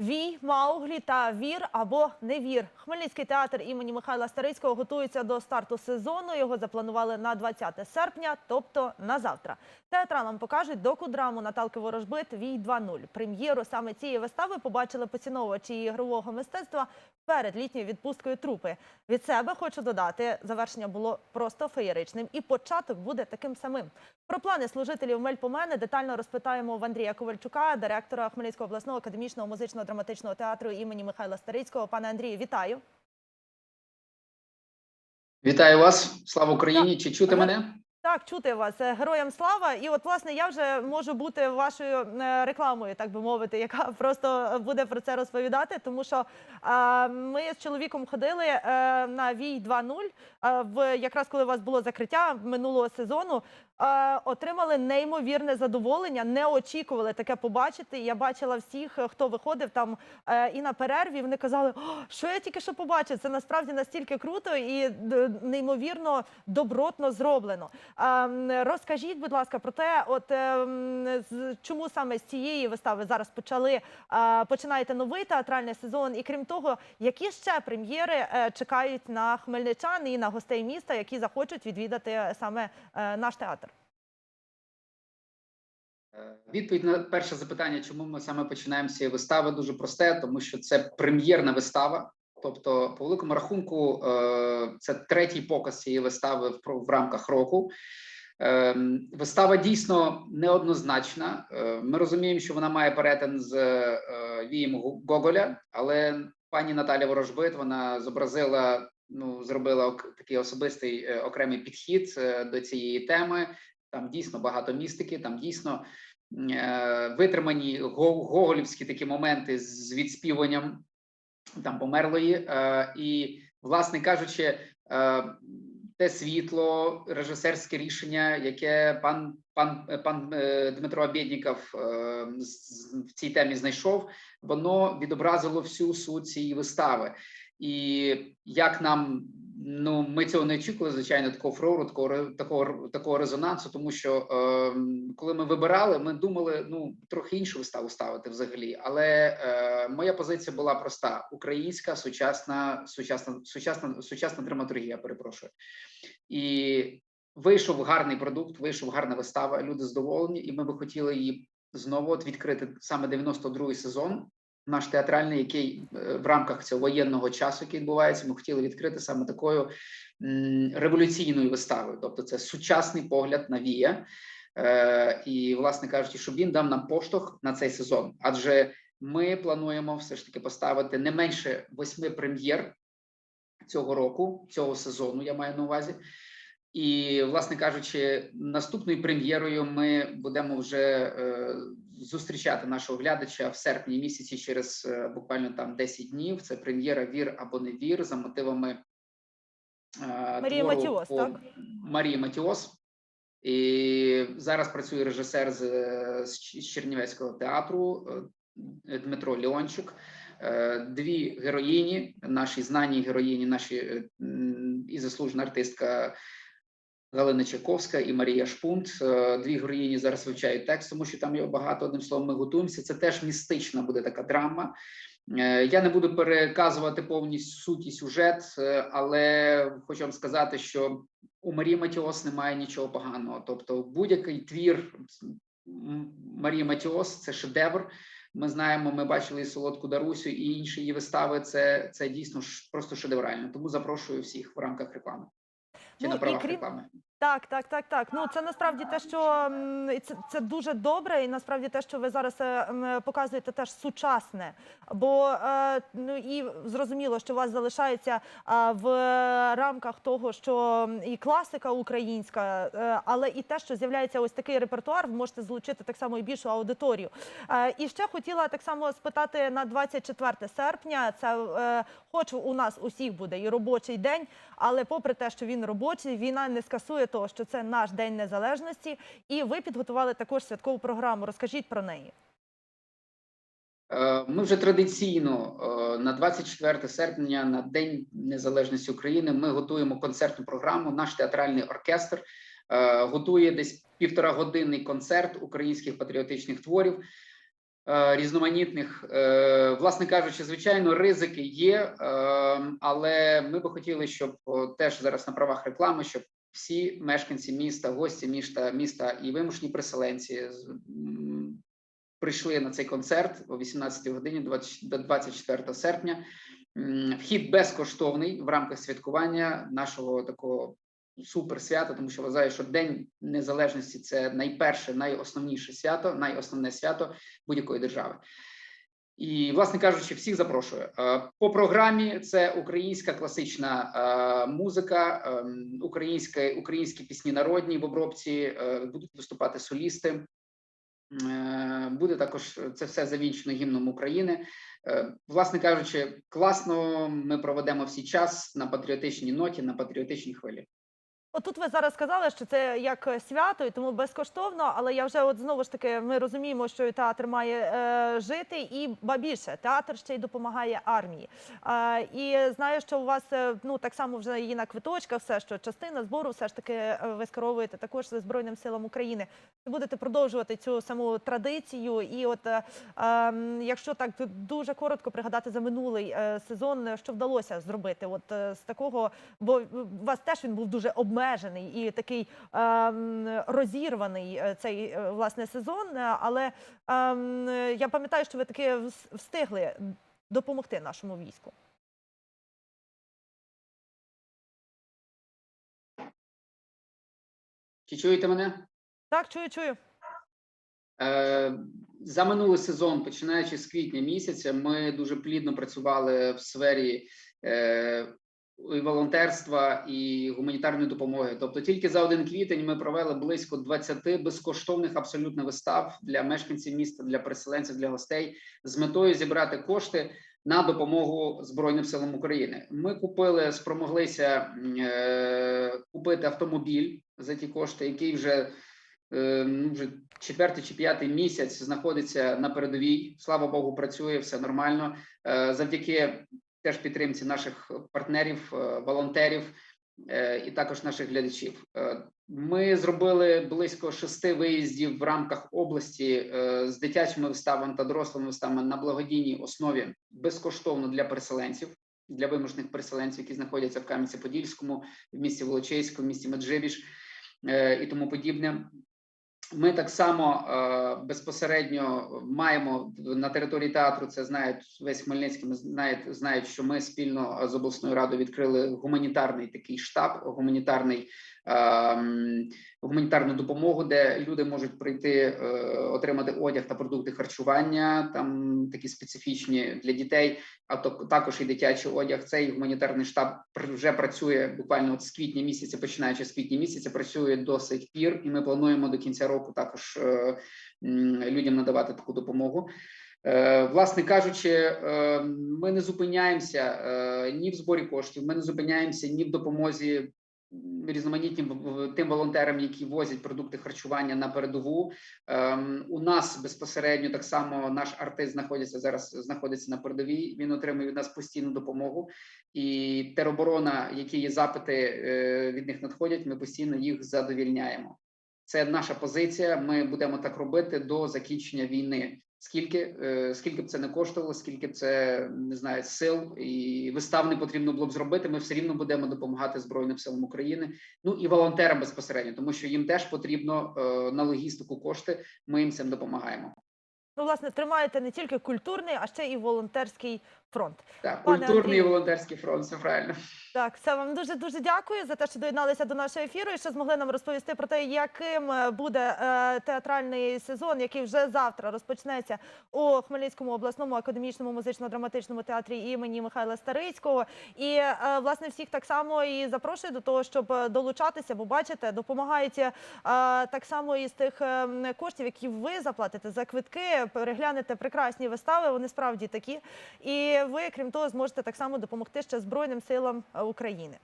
Вій, Мауглі та Вір або не вір. Хмельницький театр імені Михайла Старицького готується до старту сезону. Його запланували на 20 серпня, тобто на завтра. Театралам покажуть докудраму Наталки Ворожбит Вій 2.0. Прем'єру саме цієї вистави побачили поціновувачі ігрового мистецтва перед літньою відпусткою трупи. Від себе хочу додати, завершення було просто феєричним, і початок буде таким самим. Про плани служителів Мельпомени детально розпитаємо в Андрія Ковальчука, директора Хмельницького обласного академічного музично-драматичного театру імені Михайла Старицького. Пане Андрію, вітаю. Вітаю вас, слава Україні! Чи чути мене? Так, чути вас Е, героям слава. І от власне я вже можу бути вашою е, рекламою, так би мовити, яка просто буде про це розповідати. Тому що е, ми з чоловіком ходили е, на Вій 2.0, е, в якраз коли у вас було закриття минулого сезону. Е, отримали неймовірне задоволення, не очікували таке побачити. Я бачила всіх, е, хто виходив там е, і на перерві. Вони казали, що я тільки що побачив. Це насправді настільки круто і неймовірно добротно зроблено. Розкажіть, будь ласка, про те, от ем, чому саме з цієї вистави зараз почали починаєте новий театральний сезон, і крім того, які ще прем'єри чекають на хмельничан і на гостей міста, які захочуть відвідати саме наш театр? Відповідь на перше запитання, чому ми саме починаємо цієї вистави, дуже просте, тому що це прем'єрна вистава. Тобто, по великому рахунку, е, це третій показ цієї вистави в, рамках року. Е, Вистава дійсно неоднозначна. Е, Ми розуміємо, що вона має перетин з вієм Гоголя, але пані Наталя Ворожбит вона зобразила, ну зробила такий особистий окремий підхід до цієї теми. Там дійсно багато містики, там дійсно витримані гоголівські такі моменти з відспіванням там померлої. Е, і, власне кажучи, е, те світло, режисерське рішення, яке пан пан пан е, Дмитро Обєдніков е, в цій темі знайшов, воно відобразило всю суть цієї вистави. І як нам ну ми цього не очікували, звичайно, такого фрору, такого такого такого резонансу, тому що е, коли ми вибирали, ми думали ну трохи іншу виставу ставити взагалі. Але е, моя позиція була проста: українська сучасна, сучасна, сучасна, сучасна драматургія. Перепрошую, і вийшов гарний продукт, вийшов гарна вистава. Люди задоволені, і ми би хотіли її знову от відкрити саме 92-й сезон наш театральний, який е, в рамках цього воєнного часу, який відбувається, ми хотіли відкрити саме такою революційною виставою. Тобто, це сучасний погляд на вія, е, і, власне кажучи, щоб він дав нам поштовх на цей сезон. Адже ми плануємо все ж таки поставити не менше восьми прем'єр цього року, цього сезону. Я маю на увазі. І, власне кажучи, наступною прем'єрою ми будемо вже е, зустрічати нашого глядача в серпні місяці через е, буквально там 10 днів. Це прем'єра Вір або не вір за мотивами е, Марії Матіос, по- так? Марії Матіос. І зараз працює режисер з, з Чернівецького театру е, Дмитро Леончик. Дві героїні, наші знані героїні, наші і заслужена артистка Галина Чайковська і Марія Шпунт. Е, Дві героїні зараз вивчають текст, тому що там його багато. Одним словом, ми готуємося. Це теж містична буде така драма. Е, Я не буду переказувати повністю суть сюжет, е, але хочу вам сказати, що у Марії Матіос немає нічого поганого. Тобто, будь-який твір Марії Матіос це шедевр. Ми знаємо, ми бачили і солодку Дарусю і інші її вистави. Це, це дійсно просто шедеврально. Тому запрошую всіх в рамках реклами чи Ну, на і правах крім- реклами. Так, так, так, так. Ну це насправді те, що це, це дуже добре, і насправді те, що ви зараз е, показуєте, теж сучасне. Бо е, ну і зрозуміло, що у вас залишається в рамках того, що і класика українська, е, але і те, що з'являється ось такий репертуар, ви можете залучити так само і більшу аудиторію. І ще хотіла так само спитати на 24 серпня. Це хоч у нас усіх буде і робочий день, але попри те, що він робочий, війна не скасує того, що це наш день незалежності. І ви підготували також святкову програму. Розкажіть про неї. Е, Ми вже традиційно е, на 24 серпня, на День Незалежності України, ми готуємо концертну програму. Наш театральний оркестр е, готує десь півтора годинний концерт українських патріотичних творів. різноманітних. Власне кажучи, звичайно, ризики є, але ми би хотіли, щоб теж зараз на правах реклами, щоб всі мешканці міста, гості міста, міста і вимушені переселенці прийшли на цей концерт о 18 годині 20 до 24 серпня. Вхід безкоштовний в рамках святкування нашого такого супер свята, тому що вважаю, що День Незалежності це найперше, найосновніше свято, найосновне свято будь-якої держави. І, власне кажучи, всіх запрошую. Е, По програмі це українська класична е, музика, ем, українська, українські пісні народні в обробці, е, будуть виступати солісти. Е, Буде також це все завінчено гімном України. Е, Власне кажучи, класно ми проведемо всі час на патріотичній ноті, на патріотичній хвилі. Отут ви зараз сказали, що це як свято, і тому безкоштовно. Але я вже от знову ж таки ми розуміємо, що театр має е, жити, і ба більше театр ще й допомагає армії. Е, і знаю, що у вас е, ну так само вже і на квиточках, все що частина збору, все ж таки е, ви скеровуєте також збройним силам України. Ви будете продовжувати цю саму традицію. І от е, ем, якщо так дуже коротко пригадати за минулий е, сезон, що вдалося зробити, от е, з такого, бо у вас теж він був дуже обмежений і такий ем, розірваний е, цей е, власне сезон. е, Але ем, я пам'ятаю, що ви таки встигли допомогти нашому війську. Чи чуєте мене? Так, чую, чую. За минулий сезон, починаючи з квітня місяця, ми дуже плідно працювали в сфері і волонтерства і гуманітарної допомоги. Тобто, тільки за один квітень ми провели близько 20 безкоштовних абсолютно вистав для мешканців міста, для переселенців, для гостей з метою зібрати кошти на допомогу Збройним силам України. Ми купили, спромоглися е, купити автомобіль за ті кошти, який вже е, ну, вже четвертий чи п'ятий місяць знаходиться на передовій. Слава Богу, працює все нормально. Е, Завдяки теж підтримці наших партнерів, е, волонтерів е, і також наших глядачів. Е, Ми зробили близько шести виїздів в рамках області е, з дитячими виставами та дорослими виставами на благодійній основі безкоштовно для переселенців. Для вимушених переселенців, які знаходяться в Кам'янці-Подільському, в місті Волочиську, в місті Меджибіж е, і тому подібне. Ми так само е, безпосередньо маємо на території театру. Це знають весь Хмельницький. Ми знають, знають, що ми спільно з обласною радою відкрили гуманітарний такий штаб, гуманітарний гуманітарну допомогу, де люди можуть прийти е, отримати одяг та продукти харчування, там такі специфічні для дітей, а то також і дитячий одяг. Цей гуманітарний штаб вже працює буквально от з квітня місяця, починаючи з квітня місяця, працює до сих пір, і ми плануємо до кінця року також е, людям надавати таку допомогу. Е, Власне кажучи, ми не зупиняємося ні в зборі коштів, ми не зупиняємося ні в допомозі м, різноманітним в- в- тим волонтерам, які возять продукти харчування на передову. Ем, У нас безпосередньо так само наш артист знаходиться зараз. Знаходиться на передовій. Він отримує від нас постійну допомогу, і тероборона, які є запити е, від них надходять. Ми постійно їх задовільняємо. Це наша позиція. Ми будемо так робити до закінчення війни. Скільки, е, скільки б це не коштувало, скільки б це не знаю, сил і вистав не потрібно було б зробити. Ми все рівно будемо допомагати Збройним силам України. Ну і волонтерам безпосередньо, тому що їм теж потрібно е, на логістику кошти. Ми їм цим допомагаємо. Ну, власне, тримаєте не тільки культурний, а ще і волонтерський фронт. Так, Пане культурний і волонтерський фронт, все правильно. Так, все вам дуже дуже дякую за те, що доєдналися до нашого ефіру і що змогли нам розповісти про те, яким е, буде е, театральний сезон, який вже завтра розпочнеться у Хмельницькому обласному академічному музично-драматичному театрі імені Михайла Старицького. І е, власне всіх так само і запрошую до того, щоб е, долучатися, бо бачите, допомагаєте е, так само із тих е, коштів, які ви заплатите за квитки, переглянете прекрасні вистави. Вони справді такі. І ви, крім того, зможете так само допомогти ще Збройним силам е, України.